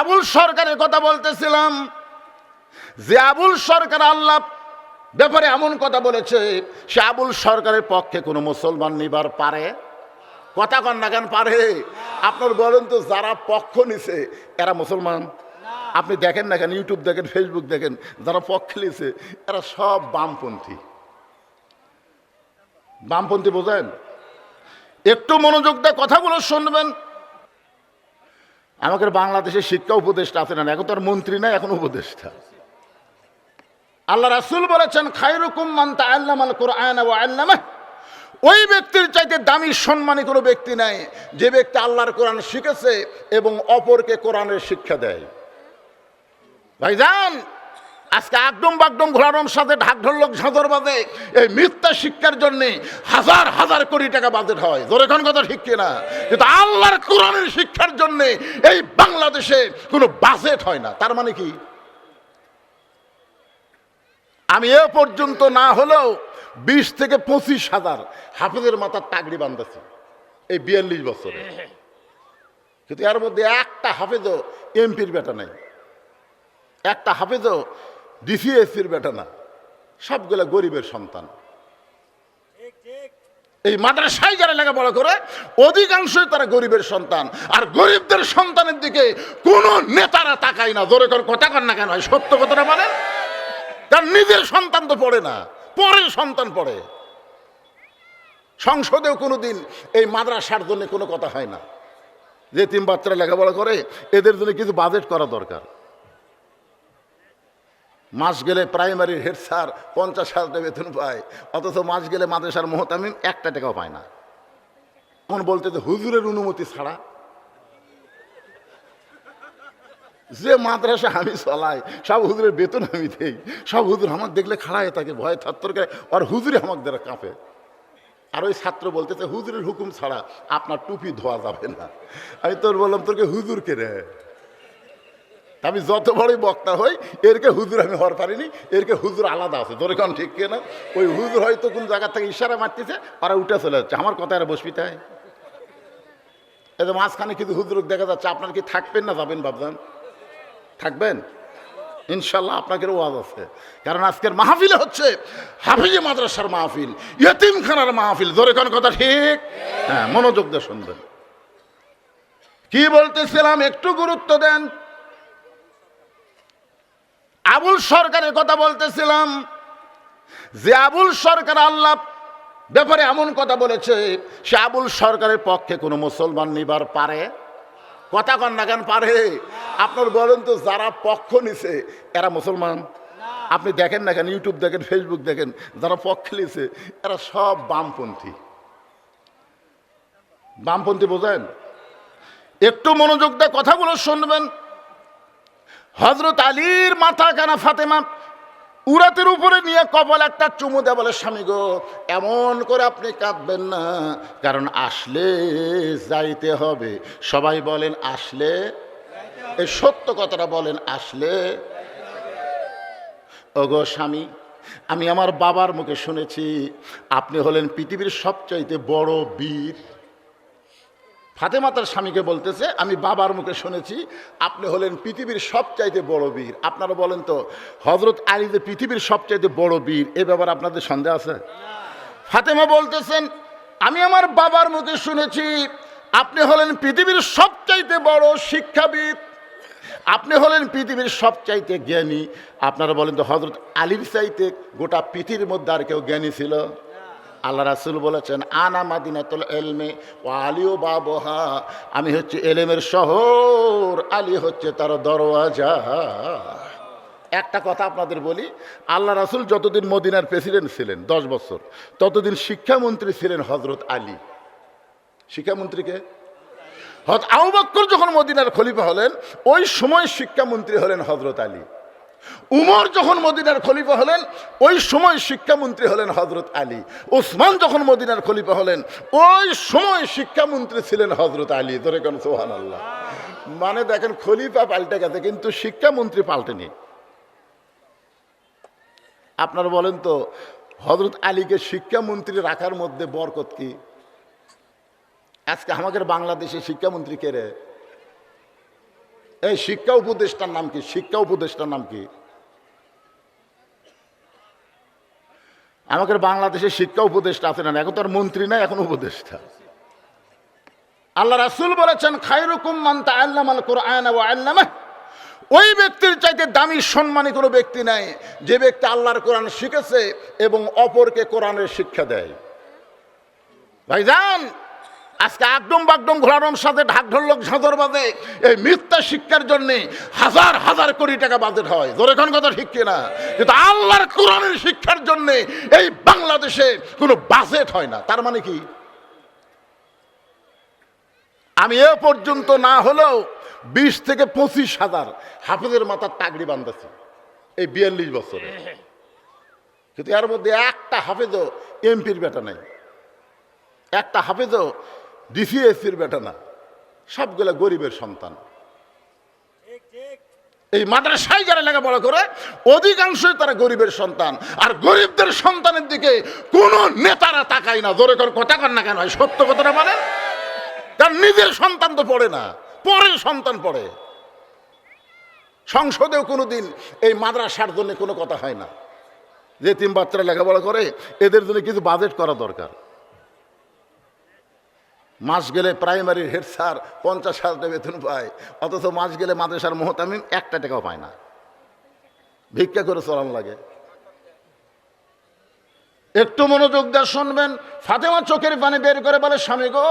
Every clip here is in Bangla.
আবুল সরকারের কথা বলতেছিলাম। যে আবুল সরকার আল্লাহ ব্যাপারে এমন কথা বলেছে, সে আবুল সরকারের পক্ষে কোনো মুসলমান নিবার পারে? কথা কন না কেন পারে? আপনার বলেন তো যারা পক্ষ নিছে, এরা মুসলমান? আপনি দেখেন না কেন, ইউটিউব দেখেন ফেসবুক দেখেন, যারা পক্ষ নিছে, এরা সব বামপন্থী। বামপন্থী বোঝেন? একটু মনোযোগ দিয়ে কথাগুলো শুনবেন। আমাদের বাংলাদেশের শিক্ষা উপদেষ্টা আছে না এখন তো আর মন্ত্রী নাই, এখন উপদেষ্টা। আল্লাহ রাসুল বলেছেন খাইরুকুম মান্তা তাআল্লামাল কোরআন ওয়া আল্লামা ওই ব্যক্তির চাইতে দামি, সম্মানী কোনো ব্যক্তি নাই, যে ব্যক্তি আল্লাহর কোরআন শিখেছে এবং অপরকে কোরআনের শিক্ষা দেয়। ভাইজান আজকে একদম বাগডম ঘোরানোর সাথে ঢাক ঢোলক ঝাঁদর বাজে। এই মিথ্যা শিক্ষার জন্য হাজার হাজার কোটি টাকা বাজেট হয়। জোরে কোন কথা ঠিক কিনা? কিন্তু আল্লাহর কোরআনের শিক্ষার জন্য এই বাংলাদেশে কোনো বাজেট হয় না। তার মানে কি? আমি এ পর্যন্ত না হলেও বিশ থেকে পঁচিশ হাজার হাফেজের মাথার টাকরি বান্ধাছি এই বিয়াল্লিশ বছরে। কিন্তু এর মধ্যে একটা হাফেজও এমপির বেটা নেই। একটা হাফেজও ডিসিএসির বেটা না, সবগুলা গরিবের সন্তান। এই মাদ্রাসায় যারা লেখাপড়া করে, অধিকাংশই তারা গরিবের সন্তান। আর গরিবদের সন্তানের দিকে কোন নেতারা তাকায় না, জোরে কর কথা কর না কেন সত্য কথাটা মানে তার নিজের সন্তান তো পড়ে না, পরের সন্তান পড়ে। সংসদেও কোনোদিন এই মাদ্রাসার জন্য কোনো কথা হয় না। যে তিন বাচ্চারা লেখাপড়া করে, এদের জন্য কিছু বাজেট করা দরকার। মাস গেলে প্রাইমারির হেড স্যার পঞ্চাশ হাজার টাকা বেতন পায়, অথচ মাস গেলে মাদ্রাসার মহতামিম একটা টাকাও পায় না। তখন বলতে যে হুজুরের অনুমতি ছাড়া। যে মাদ্রাসা আমি চলাই, সব হুজুরের বেতন আমি দেই, সব হুজুর আমার দেখলে খাড়ায় থাকে ভয় থরথর করে, আর হুজুরে আমাকে দ্বারা কাঁপে। আর ওই ছাত্র বলতেছে হুজুরের হুকুম ছাড়া আপনার টুপি ধোয়া যাবে না। আমি তোর বললাম, তোরকে হুজুর কে রে? আমি যত বড়ই বক্তা হই, এরকে হুজুর আমি হওয়ার পারিনি, এরকে হুজুর আলাদা আছে। তোর কারণ ঠিক না ওই হুজুর হয়তো কোন জায়গা থেকে ইশারা মারতেছে আর উঠে চলে যাচ্ছে। আমার কথা আর বসবি তাই? যে মাঝখানে কিন্তু হুজুর দেখা যাচ্ছে, আপনার কি থাকবেন না যাবেন ভাবছেন? থাকবেন? ইনশাল্লাহ আপনাকে ওয়াজ আছে। কারণ আজকের মাহফিল হচ্ছে হাফিজে মাদ্রাসার মাহফিল, ইয়তিমখানার মাহফিল। জোরে কোন কথা ঠিক? হ্যাঁ মনোযোগ দিয়ে শুনবেন। কি বলতেছিলাম? একটু গুরুত্ব দেন। আবুল সরকারের কথা বলতেছিলাম। যে আবুল সরকার আল্লাহ ব্যাপারে এমন কথা বলেছে, সে আবুল সরকারের পক্ষে কোনো মুসলমান নিবার পারে? কথা কন না কেন পারে? আপনার বলেন তো, যারা পক্ষ নিছে, এরা মুসলমান? আপনি দেখেন না কেন, ইউটিউব দেখেন ফেসবুক দেখেন, যারা পক্ষ নিছে, এরা সব বামপন্থী। বামপন্থী বোঝেন? একটু মনোযোগ দিয়ে কথাগুলো শুনবেন হজরত আলীর মাথা কানা ফাতেমা উরাতের উপরে নিয়ে কপাল একটা চুমু দেয়, বলে, স্বামী গো, এমন করে আপনি কাঁদবেন না। কারণ আসলে যাইতে হবে। সবাই বলেন, আসলে? এই সত্য কথাটা বলেন, আসলে? ওগো স্বামী, আমি আমার বাবার মুখে শুনেছি, আপনি হলেন পৃথিবীর সবচাইতে বড় বীর। ফাতেমা তার স্বামীকে বলতেছে, আমি বাবার মুখে শুনেছি, আপনি হলেন পৃথিবীর সবচাইতে বড় বীর। আপনারা বলেন তো হজরত আলী যে পৃথিবীর সবচাইতে বড় বীর, এ ব্যাপারে আপনাদের সন্দেহ আছে? ফাতেমা বলতেছেন, আমি আমার বাবার মুখে শুনেছি, আপনি হলেন পৃথিবীর সবচাইতে বড় শিক্ষাবিদ। আপনি হলেন পৃথিবীর সবচাইতে জ্ঞানী। আপনারা বলেন তো হজরত আলীর চাইতে গোটা পৃথিবীর মধ্যে আর কেউ জ্ঞানী ছিল? আল্লাহ রাসুল বলেছেন, আনা মাদিনাতুল এলমে ও আলিও বাবহা। আমি হচ্ছে এলেমের শহর, আলী হচ্ছে তার দরওয়াজা। একটা কথা আপনাদের বলি, আল্লাহ রাসুল যতদিন মদিনার প্রেসিডেন্ট ছিলেন, দশ বছর, ততদিন শিক্ষামন্ত্রী ছিলেন হজরত আলী। শিক্ষামন্ত্রীকে হজ আউ যখন মদিনার খলিফা হলেন, ওই সময় শিক্ষামন্ত্রী হলেন হজরত আলী। উমর যখন মদিনার খলিফা হলেন, ওই সময় শিক্ষামন্ত্রী হলেন হজরত আলী। ওসমান যখন মদিনার খলিফা হলেন, ওই সময় শিক্ষামন্ত্রী ছিলেন হজরত আলী। ধরে কেন সোহান আল্লাহ মানে দেখেন, খলিফা পাল্টে গেছে, কিন্তু শিক্ষামন্ত্রী পাল্টেনি। আপনারা বলেন তো হজরত আলীকে শিক্ষামন্ত্রী রাখার মধ্যে বরকত কি? আজকে আমাদের বাংলাদেশে শিক্ষামন্ত্রী কে রে? এই শিক্ষা উপদেষ্টার নাম কি? শিক্ষা উপদেষ্টার নাম কি? আমাদের বাংলাদেশে শিক্ষা উপদেষ্টা আছে না? এখন তো আর মন্ত্রী নাই, এখন উপদেষ্টা। আল্লাহ রাসুল বলেছেন খাইরুকুম মান তাআল্লামাল কুরআন ওয়া আল্লামা ওই ব্যক্তির চাইতে দামি সম্মানী কোনো ব্যক্তি নাই। যে ব্যক্তি আল্লাহর কোরআন শিখেছে এবং অপরকে কোরআনের শিক্ষা দেয়। ভাইজান আজকে একদম বাগডম ঘোড়ারম সাথে ঢাক ঢোলক ঝাঁদর বাজে, এই মিথ্যা শিক্ষার জন্য হাজার হাজার কোটি টাকা বাজেট হয়। এখন কথা ঠিক কিনা? কিন্তু আল্লাহর কোরআনের শিক্ষার জন্য এই বাংলাদেশে কোনো বাজেট হয় না। তার মানে কি? আমি এ পর্যন্ত না হলেও বিশ থেকে পঁচিশ হাজার হাফেজের মাথার টাকড়ি বান্ধেছি এই বিয়াল্লিশ বছরে। কিন্তু এর মধ্যে একটা হাফেজও এমপির বেটা নাই। একটা হাফেজও ডিসিএসির বেটা না, সবগুলা গরিবের সন্তান। এই মাদ্রাসায় যারা লেখাপড়া করে, অধিকাংশই তারা গরিবের সন্তান। আর গরিবদের সন্তানের দিকে কোন নেতারা তাকায় না, জোরে করে কথা কর না কেন সত্য কথাটা বলেন? তার নিজের সন্তান তো পড়ে না, পরের সন্তান পড়ে। সংসদেও কোনোদিন এই মাদ্রাসার জন্য কোনো কথা হয় না। যে তিন বাচ্চারা লেখাপড়া করে, এদের জন্য কিছু বাজেট করা দরকার। মাস গেলে প্রাইমারির হেড স্যার পঞ্চাশ হাজার টাকা বেতন পায়। অথচ মাস গেলে মাদ্রাসার মহতামিম একটা টাকাও পায় না। ভিক্ষা করে চলান লাগে। একটু মনোযোগ দিয়ে শুনবেন। ফাতেমা চোখের পানি বের করে বলে, স্বামী গো,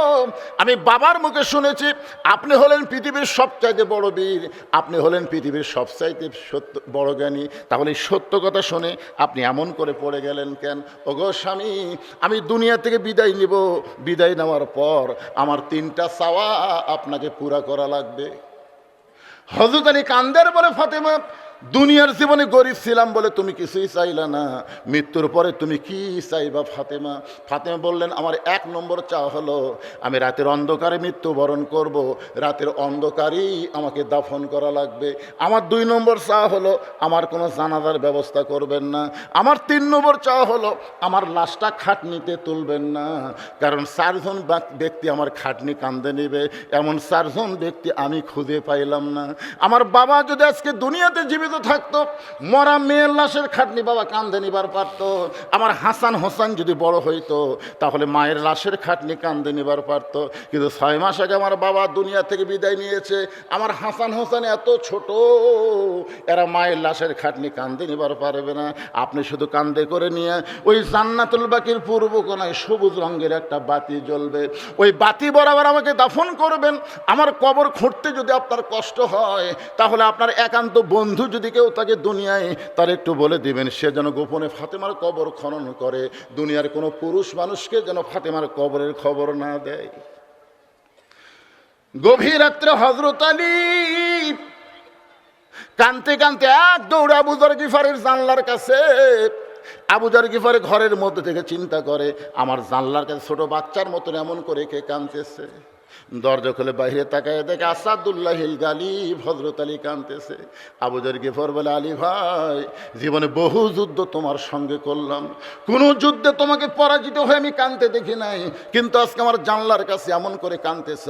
আমি বাবার মুখে শুনেছি, আপনি হলেন পৃথিবীর সবচাইতে বড় বীর। আপনি হলেন পৃথিবীর সবচাইতে সত্য, বড় জ্ঞানী। তাহলে সত্য কথা শুনে আপনি এমন করে পড়ে গেলেন কেন? ও গো স্বামী, আমি দুনিয়া থেকে বিদায় নিব। বিদায় নেওয়ার পর আমার তিনটা চাওয়া আপনাকে পুরা করা লাগবে। হজরত আলী কান্দের বলে, ফাতেমা দুনিয়ার জীবনে গরিব ছিলাম বলে তুমি কিছুই চাইলা না। মৃত্যুর পরে তুমি কি চাইবা ফাতেমা? ফাতেমা বললেন, আমার এক নম্বর চা হলো, আমি রাতের অন্ধকারে মৃত্যুবরণ করব। রাতের অন্ধকারেই আমাকে দাফন করা লাগবে। আমার দুই নম্বর চা হলো, আমার কোনো জানাজার ব্যবস্থা করবেন না। আমার তিন নম্বর চা হলো, আমার লাশটা খাটনিতে তুলবেন না। কারণ চারজন ব্যক্তি আমার খাটনি কান্দে নেবে। এমন চারজন ব্যক্তি আমি খুঁজে পাইলাম না। আমার বাবা যদি আজকে দুনিয়াতে জীবিত থাকতো। মরা মেয়ের লাশের খাটনি বাবা কান্দে নিবার পারতো। আমার হাসান হোসেন যদি বড় হইতো, তাহলে মায়ের লাশের খাটনি কান্দে নিবার পারতো। কিন্তু ছয় মাস আগে আমার বাবা দুনিয়া থেকে বিদায় নিয়েছে। আমার হাসান হোসেন এত ছোট, এরা মায়ের লাশের খাটনি কান্দে নিবার পারবে না। আপনি শুধু কান্দে করে নিয়ে ওই জান্নাতুল বাকির পূর্ব কোনায় সবুজ রঙের একটা বাতি জ্বলবে। ওই বাতি বরাবর আমাকে দাফন করবেন। আমার কবর খুঁড়তে যদি আপনার কষ্ট হয়, তাহলে আপনার একান্ত বন্ধু যদি কেউ তাকে দুনিয়ায় তার একটু বলে দিবেন, সে যেন গোপনে ফাতেমার কবর খনন করে। দুনিয়ার কোনো পুরুষ মানুষকে যেন ফাতেমার কবরের খবর না দেয়। গভীর রাত্রে হজরত আলী কানতে কানতে এক দৌড়ে আবুজর গিফারের জানলার কাছে আবুজার গিফারে ঘরের মধ্যে থেকে চিন্তা করে, আমার জানলার কাছে ছোট বাচ্চার মতন এমন করে কে কানতেছে দরজা খুলে বাইরে তাকায় দেখে আসাদুল্লাহিল গালি ভদ্রত আলী কানতেছে আবুজার গিফর বলে, আলী ভাই, জীবনে বহু যুদ্ধ তোমার সঙ্গে করলাম। কোনো যুদ্ধে তোমাকে পরাজিত হয়ে আমি কানতে দেখি নাই। কিন্তু আজকে আমার জানলার কাছে এমন করে কানতেছ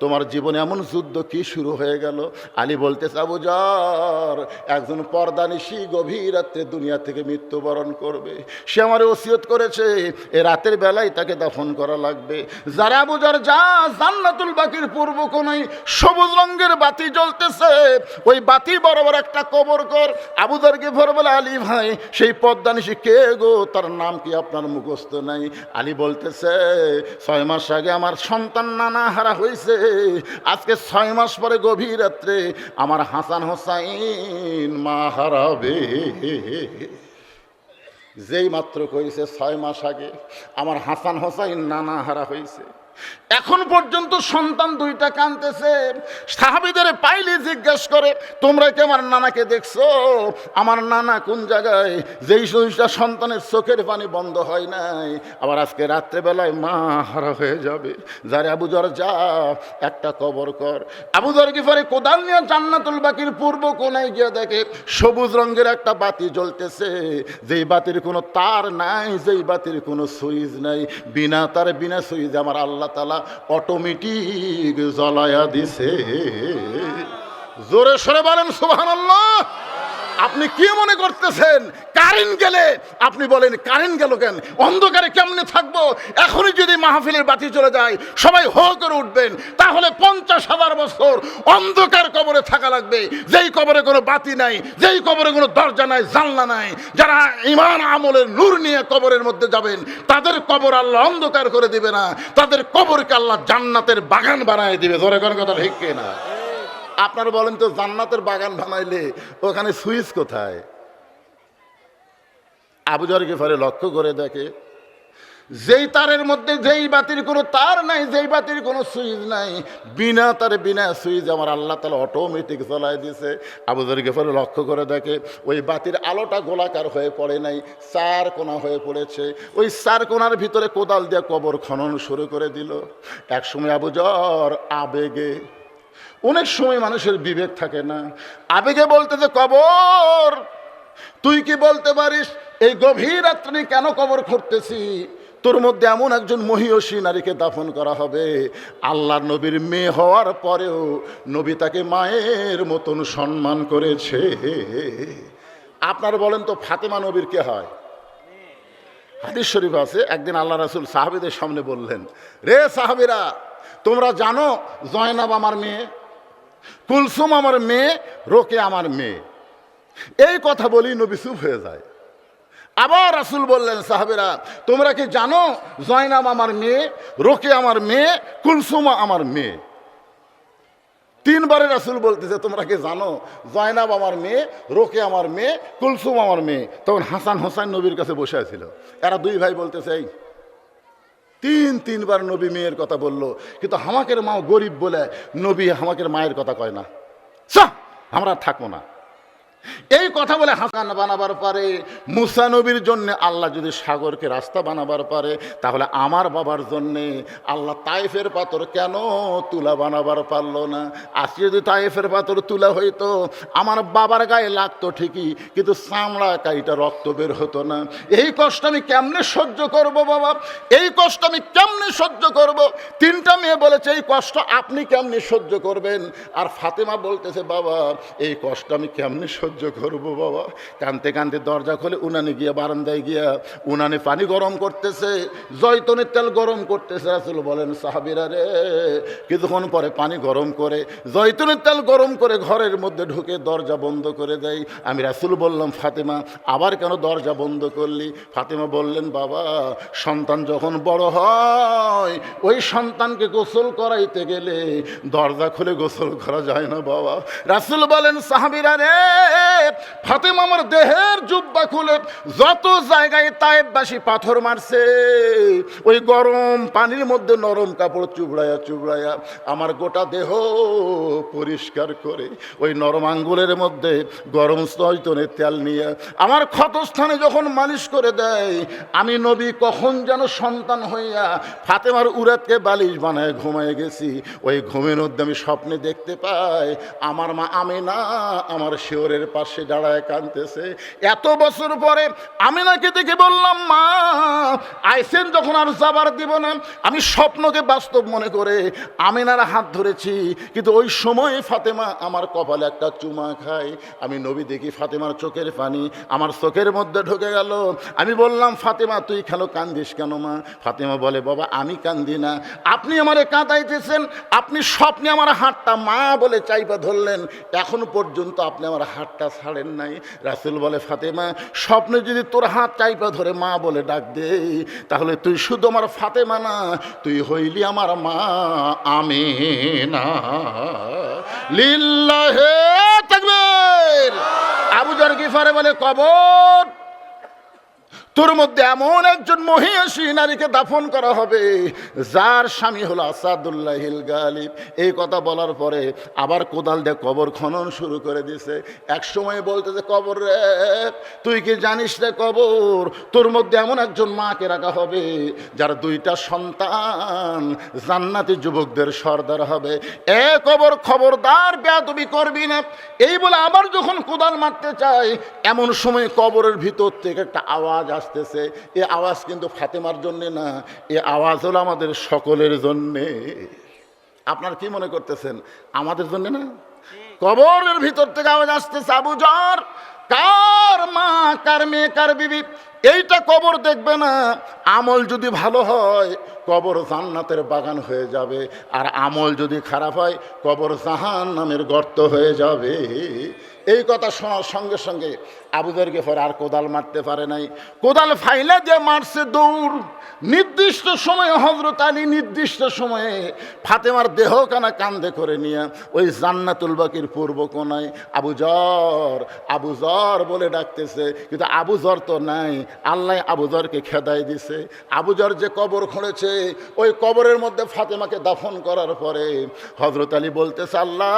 তোমার জীবনে এমন যুদ্ধ কি শুরু হয়ে গেল? আলী বলতেছে আবুজার একজন পর্দানিশি গভীর রাত্রে দুনিয়া থেকে মৃত্যুবরণ করবে। সে আমার ওসিয়ত করেছে, এ রাতের বেলায় তাকে দাফন করা লাগবে। যারা আবুজার যা জান্নাতুল বাকির পূর্ব কোনায় সবুজ রঙের বাতি জ্বলতেছে। ওই বাতি বরাবর একটা কবর কর আবুজারকে ভর বলে আলী ভাই, সেই পদ্মানিশি কে গো? তার নাম কি আপনার মুখস্থ নাই? আলী বলতেছে, ছয় মাস আগে আমার সন্তান নানা হারা হয়েছে আজকে ছয় মাস পরে গভীর রাত্রে আমার হাসান হোসাইন মা হারাবে। যেই মাত্র কইছে ছয় মাস আগে, আমার হাসান হোসাইন নানা হারা হয়েছে এখন পর্যন্ত সন্তান দুইটা কানতেছে সাহাবিদের পাইলে জিজ্ঞেস করে, তোমরা কি আমার নানাকে দেখছ? আমার নানা কোন জায়গায়? যেই দুইটা সন্তানের চোখের পানি বন্ধ হয় নাই। আবার আজকে রাত্রেবেলায় মা হারা হয়ে যাবে। যারে আবুজর যা, একটা কবর কর। আবুজর কি পরে কোদাল নিয়ে জান্নাতুল বাকির পূর্ব কোনায় গিয়ে দেখে, সবুজ রঙের একটা বাতি জ্বলতেছে। যেই বাতির কোনো তার নাই, যেই বাতির কোনো সুইচ নাই। বিনা তার বিনা সুইচ আমার আল্লাহ তালা অটোমেটিক জ্বালায়া দিছে। জোরে সরে বলেন সুবহানাল্লাহ। আপনি কি মনে করতেছেন? কারেন্ট গেলে, আপনি বলেন, কারেন্ট গেল কেন? অন্ধকারে কেমনে থাকব? এখনই যদি মাহফিলের বাতি চলে যায়, সবাই হো করে উঠবেন। তাহলে পঞ্চাশ হাজার বছর অন্ধকার কবরে থাকা লাগবে। যেই কবরে কোনো বাতি নাই, যেই কবরে কোনো দরজা নাই, জানলা নাই, যারা ইমান আমলের নূর নিয়ে কবরের মধ্যে যাবেন, তাদের কবর আল্লাহ অন্ধকার করে দিবে না। তাদের কবরকে আল্লাহ জান্নাতের বাগান বানায় দিবে। ধরে কোনো কথা ঠিক না আপনারা বলেন তো জান্নাতের বাগান বানাইলে ওখানে সুইচ কোথায়? আবুজরকে ফলে লক্ষ্য করে দেখে, যেই তারের মধ্যে যেই বাতির কোনো তার নাই, যেই বাতির কোনো সুইচ নাই, বিনা তারে বিনা সুইচ আমার আল্লাহ তালা অটোমেটিক চলাই দিছে আবুজরকে ফলে লক্ষ্য করে দেখে, ওই বাতির আলোটা গোলাকার হয়ে পড়ে নাই চার কোনা হয়ে পড়েছে। ওই চার কোনার ভিতরে কোদাল দিয়ে কবর খনন শুরু করে দিল। একসময় আবুজর আবেগে অনেক সময় মানুষের বিবেক থাকে না। আবেগে বলতে যে কবর, তুই কি বলতে পারিস, এই গভীর রাত্রি কেন কবর খুঁড়তেছি? তোর মধ্যে এমন একজন মহিয়সী নারীকে দাফন করা হবে। আল্লাহর নবীর মেয়ে হওয়ার পরেও নবী তাকে মায়ের মতন সম্মান করেছে। আপনার বলেন তো, ফাতেমা নবীর কে হয়? হাদিস শরীফ আছে, একদিন আল্লাহ রাসুল সাহাবিদের সামনে বললেন, রে সাহাবিরা, তোমরা জানো জয়নাব আমার মেয়ে? কুলসুম আমার মেয়ে, রোকে আমার মেয়ে। এই কথা বলি নবী হয়ে যায়। আবার রাসুল বললেন, সাহাবেরা, তোমরা কি জানো জয়নাব আমার মেয়ে, রোকে আমার মেয়ে, কুলসুমা আমার মেয়ে? তিনবারে রাসুল বলতেছে, তোমরা কি জানো জয়নাব আমার মেয়ে, রোকে আমার মেয়ে, কুলসুম আমার মেয়ে? তখন হাসান হোসাইন নবীর কাছে বসে আছিল। এরা দুই ভাই বলতেছে, এই তিন, তিনবার নবী মেয়ের কথা বলল, কিন্তু হামাকের মা গরিব বলে নবী হামাকের মায়ের কথা কয় না। আমরা থাকব না। এই কথা বলে হাসান বানাবার পারে, মুসা নবীর জন্য আল্লাহ যদি সাগরকে রাস্তা বানাবার পারে, তাহলে আমার বাবার জন্যে আল্লাহ তাইফের পাথর কেন তুলা বানাবার পারল না? আজকে যদি তাইফের পাথর তুলা হইতো, আমার বাবার গায়ে লাগতো ঠিকই, কিন্তু চামড়া কাইটা রক্ত বের হতো না। এই কষ্ট আমি কেমনে সহ্য করব বাবা? এই কষ্ট আমি কেমনে সহ্য করব? তিনটা মেয়ে বলেছে, এই কষ্ট আপনি কেমনে সহ্য করবেন? আর ফাতেমা বলতেছে, বাবা, এই কষ্ট আমি কেমনে সহ্য করব বাবা? কানতে কানতে দরজা খোলে উনানে গিয়া, বারান্দায় গিয়া উনানে পানি গরম করতেছে, জয়তনের তেল গরম করতেছে। রাসুল বলেন, সাহাবিরা রে, কিছুক্ষণ পরে পানি গরম করে, জয়তনের তেল গরম করে ঘরের মধ্যে ঢুকে দরজা বন্ধ করে দেয়। আমি রাসুল বললাম, ফাতেমা, আবার কেন দরজা বন্ধ করলি? ফাতেমা বললেন, বাবা, সন্তান যখন বড় হয়, ওই সন্তানকে গোসল করাইতে গেলে দরজা খুলে গোসল করা যায় না বাবা। রাসুল বলেন, সাহাবিরা রে, ফাতেমা আমার দেহের জুব্বা খুলে যত জায়গায় তায়েববাসী পাথর মারছে, ওই গরম পানির মধ্যে নরম কাপড় চুবড়ায়া চুবড়ায়া আমার গোটা দেহ পরিষ্কার করে, ওই নরম আঙ্গুলের মধ্যে গরম স্তনের তেল নিয়ে আমার ক্ষতস্থানে যখন মালিশ করে দেয়, আমি নবী কখন যেন সন্তান হইয়া ফাতেমার উরাতকে বালিশ বানায় ঘুমায় গেছি, ওই ঘুমের মধ্যে আমি স্বপ্নে দেখতে পাই, আমার মা আমিনা আমার শিওরের পাশে দাঁড়ায় কাঁদতেছে। এত বছর পরে আমি আমিনাকে দেখে বললাম, মা, আইসেন যখন আর যাবার দিব না। আমি স্বপ্নকে বাস্তব মনে করে আমিনার হাত ধরেছি, কিন্তু ওই সময় ফাতেমা আমার কপালে একটা চুমা খায়। আমি নবী দেখি ফাতেমার চোখের পানি, আমার চোখের মধ্যে ঢুকে গেল। আমি বললাম, ফাতেমা, তুই খেলো কান্দিস কেন মা? ফাতেমা বলে, বাবা, আমি কান্দি না। আপনি আমারে কাঁদাইতেছেন, আপনি স্বপ্নে আমার হাতটা মা বলে চাইপা ধরলেন, এখন পর্যন্ত আপনি আমার হাতটা ছাড়েন নাই। রাসুল বলে, ফাতেমা, স্বপ্নে যদি তোর হাত চাইপা ধরে মা বলে ডাক দে, তাহলে তুই শুধু আমার ফাতেমা না, তুই হইলি আমার মা আমি না লিল্লাহে তাকবীর! আবু জার গিফারে বলে, কবর তোর মধ্যে এমন একজন মহিষী নারীকে দাফন করা হবে, যার স্বামী হলো আসাদুল্লাহিল গালিব। এই কথা বলার পরে আবার কোদাল দিয়ে কবর খনন শুরু করে দিছে এক সময় বলতেছে, কবর রে, তুই কি জানিস রে কবর? তোর মধ্যে এমন একজন মাকে রাখা হবে, যার দুইটা সন্তান জান্নাতি যুবকদের সর্দার হবে। এ কবর খবরদার বেয়াদবি করবি না। এই বলে আবার যখন কোদাল মারতে চাই এমন সময় কবরের ভিতর থেকে একটা আওয়াজ আসতেছে, এ আওয়াজ কিন্তু ফাতেমার জন্যে না, এ আওয়াজ হলো আমাদের সকলের জন্যে। আপনার কি মনে করতেছেন? আমাদের জন্য না? কবরের ভিতর থেকে আওয়াজ আসতেছে, আবু জর কার মা, কার মেয়ে, কার বিবি? এইটা কবর দেখবে না। আমল যদি ভালো হয়, কবর জান্নাতের বাগান হয়ে যাবে। আর আমল যদি খারাপ হয়, কবর জাহান নামের গর্ত হয়ে যাবে। এই কথা শোনার সঙ্গে সঙ্গে আবুদেরকে পরে আর কোদাল মারতে পারে নাই। কোদাল ফাইলে যে মারছে দৌড়, নির্দিষ্ট সময়ে হজরত আলী নির্দিষ্ট সময়ে ফাতেমার দেহ কানা কান্দে করে নিয়ে ওই জান্নাতুল বাকির পূর্ব কোনায় আবু জর আবু জর বলে ডাকতেছে। কিন্তু আবু জর তো নাই আল্লাহ আবু জরকে খেদাই দিছে। আবু জর যে কবর খুঁড়েছে, ওই কবরের মধ্যে ফাতেমাকে দাফন করার পরে হজরত আলী বলতেছে, আল্লাহ,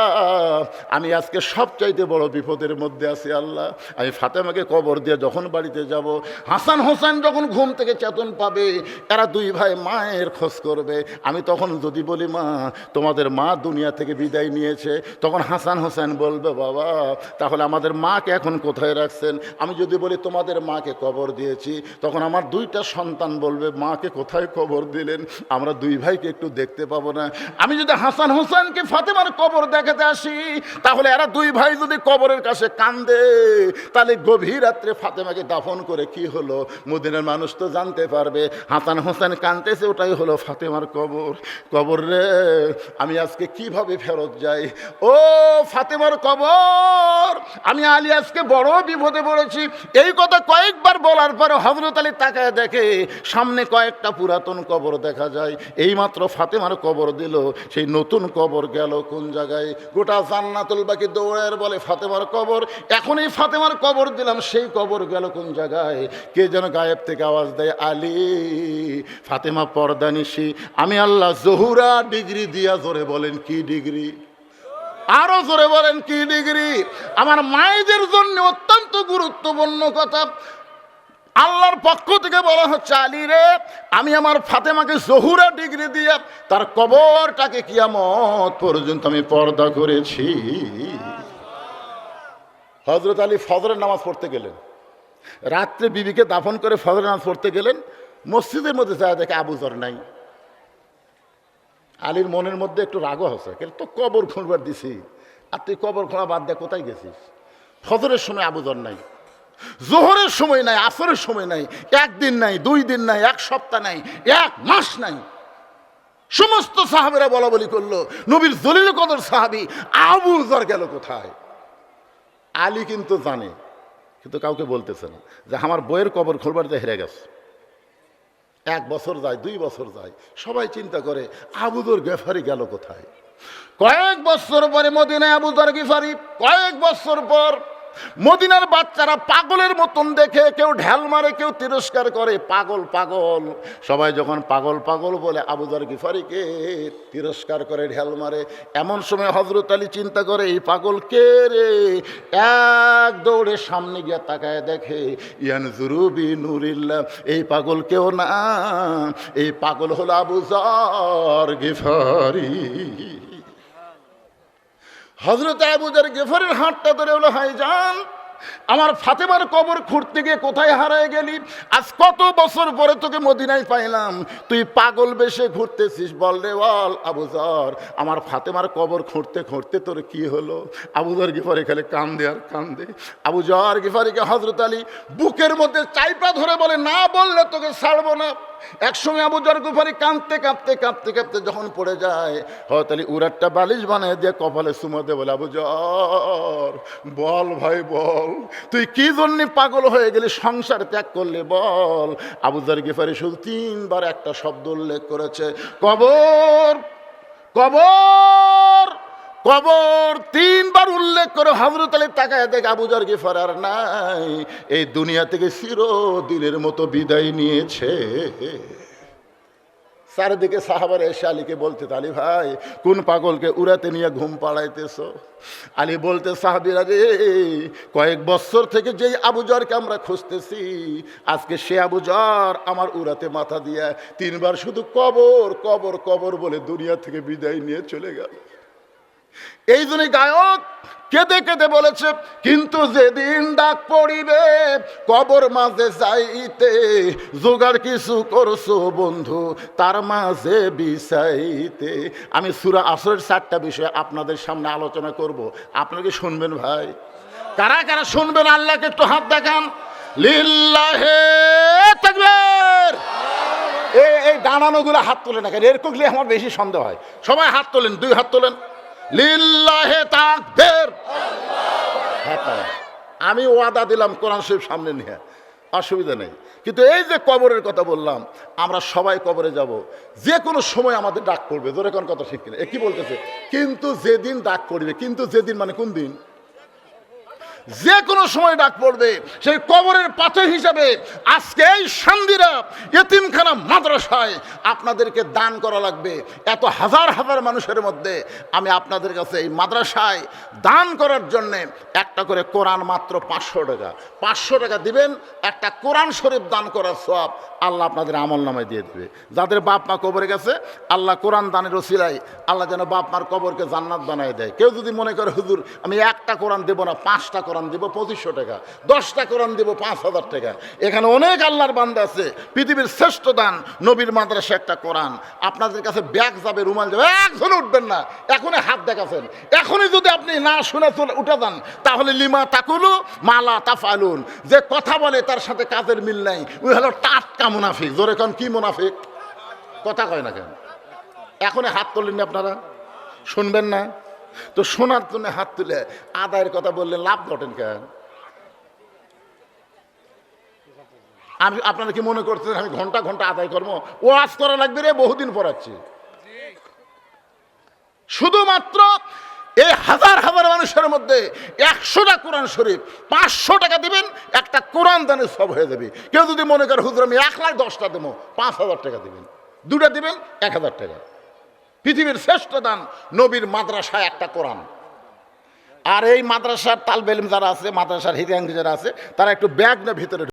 আমি আজকে সবচাইতে বড় বিপদের মধ্যে আছি, আল্লাহ। আমি ফাতেমাকে কবর দিয়ে যখন বাড়িতে যাব, হাসান হোসেন যখন ঘুম থেকে চেতন পাবে, এরা দুই ভাই মায়ের খোঁজ করবে। আমি তখন যদি বলি, মা, তোমাদের মা দুনিয়া থেকে বিদায় নিয়েছে। তখন হাসান হোসেন বলবে, বাবা, তাহলে আমাদের মাকে এখন কোথায় রাখছেন? আমি যদি বলি, তোমাদের মাকে কবর দিয়েছি, তখন আমার দুইটা সন্তান বলবে, মাকে কোথায় কবর দিলেন? আমরা দুই ভাইকে একটু দেখতে পাবো না। আমি যদি হাসান হোসেনকে ফাতেমার কবর দেখাতে আসি, তাহলে এরা দুই ভাই যদি কবরের কাছে কান্দে, তাহলে গভীর রাত্রে ফাতেমাকে দাফন করে কি হলো? মদিনার মানুষ তো জানতে পারবে। হাসান হোসেন কানতেছে ওটাই হলো ফাতেমার কবর। কবর রে, আমি আজকে কীভাবে ফেরত যাই? ও ফাতেমার কবর! আমি আলী আজকে বড় বিপদে পড়েছি। এই কথা কয়েকবার বলার পরে হজরত আলী তাকায় দেখে সামনে কয়েকটা পুরাতন কবর দেখা যায়। এইমাত্র ফাতেমার কবর দিল, সেই নতুন কবর গেল কোন জায়গায়? গোটা জান্নাতুল বাকি দৌড়ের বলে ফাতেমার কবর। এখনই ফাতেমার কবর দিলাম, সেই কবর গেল কোন জায়গায়? কে যেন গায়েব থেকে আওয়াজ দেয়, আলী, ফাতেমা পর্দানিসি আমি আল্লাহ জহুরা ডিগ্রি দিয়া জোরে বলেন, কি ডিগ্রি? আরও জোরে বলেন, কি ডিগ্রি? আমার মায়েদের জন্য অত্যন্ত গুরুত্বপূর্ণ কথা। আল্লাহর পক্ষ থেকে বলা হচ্ছে, আলী রে, আমি আমার ফাতেমাকে জহুরা ডিগ্রি দিয়ে তার কবরটাকে কিয়ামত পর্যন্ত আমি পর্দা করেছি। হজরত আলী ফজরের নামাজ পড়তে গেলেন। রাত্রে বিবিকে দাফন করে ফজরের নামাজ পড়তে গেলেন। মসজিদের মধ্যে যা দেখে আবুজর নাই। আলীর মনের মধ্যে একটু রাগও হচ্ছে কিন্তু তো কবর খুঁড়বার দিছি? আর তুই কবর খোঁড়া বাদ দিয়ে কোথায় গেছিস? ফজরের সময় আবুজর নাই। জোহরের সময় নাই, আসরের সময় নাই, একদিন নাই, দুই দিন নাই, এক সপ্তাহ নাই, এক মাস নাই। সমস্ত সাহাবেরা বলা বলি করল, নবীর জলিল কদর সাহাবি, আবু জর গেল কোথায়? আলী কিন্তু জানে, কিন্তু কাউকে বলতেছে না, যে আমার বইয়ের কবর খোলবার যে হেরে গেছে। এক বছর যায়, দুই বছর যায়, সবাই চিন্তা করে আবুদর গেফারি গেল কোথায়? কয়েক বছর পরে মদিনায় আবুদর গেফারি কয়েক বছর পর মদিনার বাচ্চারা পাগলের মতন দেখে, কেউ ঢেল মারে, কেউ তিরস্কার করে, পাগল পাগল। সবাই যখন পাগল পাগল বলে আবুদর গিফারিকে তিরস্কার করে ঢেল মারে। এমন সময় হজরত আলী চিন্তা করে, এই পাগল কে রে? এক দৌড়ে সামনে গিয়ে তাকায় দেখে, ইয়ান জুরুবি নুরিল্লা এই পাগল কেউ না, এই পাগল হলো আবুজর গিফারি। হজরত আবুজার গেফারের হাতটা ধরে হলো হাইজান আমার ফাতেমার কবর খুঁড়তে গিয়ে কোথায় হারায় গেলি? আজ কত বছর পরে তোকে মদিনায় পাইলাম। তুই পাগল বেশে ঘুরতেছিস, বল রে বল আবুজর আমার ফাতেমার কবর খুঁড়তে খুঁড়তে তোর কি হলো? আবুজর গিফারি খালি কান্দে আর কান্দে। আবুজর গিফারিকে হজরত আলী বুকের মধ্যে চাইপা ধরে বলে, না বললে তোকে ছাড়বো না। একসঙ্গে আবু জর গুফারি কাঁদতে কাঁদতে কাঁদতে কাঁদতে যখন পড়ে যায় হয়তো তাহলে উড়ারটা বালিশ বানিয়ে দিয়ে কপালে সুমতে বলে, আবু জর, বল ভাই, বল, তুই কি জন্যে পাগল হয়ে গেলি? সংসার ত্যাগ করলে বল। আবু জর গিফারি শুধু তিনবার একটা শব্দ উল্লেখ করেছে, কবর কবর কবর তিনবার উল্লেখ করে হজরত আলী তাকায় দেখ আবুজার গিফার আর নাই। এই দুনিয়া থেকে চিরদিনের মতো বিদায় নিয়েছে। চারিদিকে সাহাবার এসে আলীকে বলতে, আলী ভাই, কোন পাগলকে উড়াতে নিয়ে ঘুম পাড়াইতেছ? আলী বলতে, সাহাবিরা রে, কয়েক বছর থেকে যেই আবুজরকে আমরা খুঁজতেছি, আজকে সে আবুজর আমার উড়াতে মাথা দিয়া তিনবার শুধু কবর কবর কবর বলে দুনিয়া থেকে বিদায় নিয়ে চলে গেল। এই জন্য গায়ক কেঁদে কেঁদে বলেছে, কিন্তু যেদিন ডাক পড়িবে, কবর মাঝে যাইতে জোগাড় কিছু করছ বন্ধু, তার মাঝে বিছাইতে আমি সুরা আসরের চারটা বিষয় আপনাদের সামনে আলোচনা করব। আপনারা কি শুনবেন ভাই? কারা কারা শুনবেন? আল্লাহকে একটু হাত দেখান। লিল্লাহে তাকবীর! এই ডানানোগুলো হাত তোলেন না এরকম আমার বেশি সন্দেহ হয়? সবাই হাত তোলেন, দুই হাত তোলেন। লিল্লাহে তাকবীর। হাত আমি ওয়াদা দিলাম কোরআন শরীফ সামনে নিয়ে। অসুবিধা নেই। কিন্তু এই যে কবরের কথা বললাম, আমরা সবাই কবরে যাব। যে কোনো সময় আমাদের ডাক করবে জোরে কোন কথা ঠিক এ কি বলতেছে? কিন্তু যেদিন ডাক করবে কিন্তু যেদিন মানে কোন দিন? যে কোনো সময় ডাক পড়বে। সেই কবরের পাথর হিসাবে আজকে এই সান্দিরা এতিমখানা মাদ্রাসায় আপনাদেরকে দান করা লাগবে। এত হাজার হাজার মানুষের মধ্যে আমি আপনাদের কাছে এই মাদ্রাসায় দান করার জন্যে একটা করে কোরআন মাত্র পাঁচশো টাকা। পাঁচশো টাকা দিবেন, একটা কোরআন শরীফ দান করার সব আল্লাহ আপনাদের আমল নামায় দিয়ে দেবে। যাদের বাপ মা কবরে গেছে, আল্লাহ কোরআন দানের ওসিলাই আল্লাহ যেন বাপ মার কবরকে জান্নাত বানায় দেয়। কেউ যদি মনে করে, হুজুর, আমি একটা কোরআন দেবো না, পাঁচটা কোরআন দিব পঁচিশশো টাকা, দশটা কোরআন দিব পাঁচ হাজার টাকা। এখানে অনেক আল্লাহর বান্দা আছে, পৃথিবীর শ্রেষ্ঠ দান, নবীর মাদ্রাসা একটা কোরআন। আপনাদের কাছে ব্যাগ যাবে, রুমাল যাবে একজন উঠবেন না, এখনই হাত দেখাছেন। এখনই যদি আপনি না শুনে চলে উঠে যান, তাহলে লিমা তাকুলু মালা তাফালুন যে কথা বলে, তার সাথে কাজের মিল নাই। ওই হলো টাটকা মুনাফিক। জোরে কন, কি মুনাফিক? কথা কয় না কেন? এখনই হাত তোলেননি আপনারা? শুনবেন না? তো শোনার জন্য হাত তুলে আদায়ের কথা বললে লাভ ঘটেন কেন? আমি, আপনারা কি মনে করছেন আমি ঘণ্টা ঘণ্টা আদায় করব? ওয়াজ করা লাগবে রে, বহুদিন পড়াচ্ছি শুধুমাত্র এই হাজার হাজার মানুষের মধ্যে একশোটা কোরআন শরীফ, পাঁচশো টাকা দিবেন, একটা কোরআন দানের সব হয়ে যাবে। কেউ যদি মনে করে, হুজুর আমি এক লাখ দশটা দেবো, পাঁচ হাজার টাকা দিবেন। দুটা দিবেন, এক হাজার টাকা। পৃথিবীর শ্রেষ্ঠ দান নবীর মাদ্রাসায় একটা কোরআন। আর এই মাদ্রাসার তালবেলিম যারা আছে, মাদ্রাসার হিরিয়াঙ্গি যারা আছে, তারা একটু ব্যাগ না ভিতরে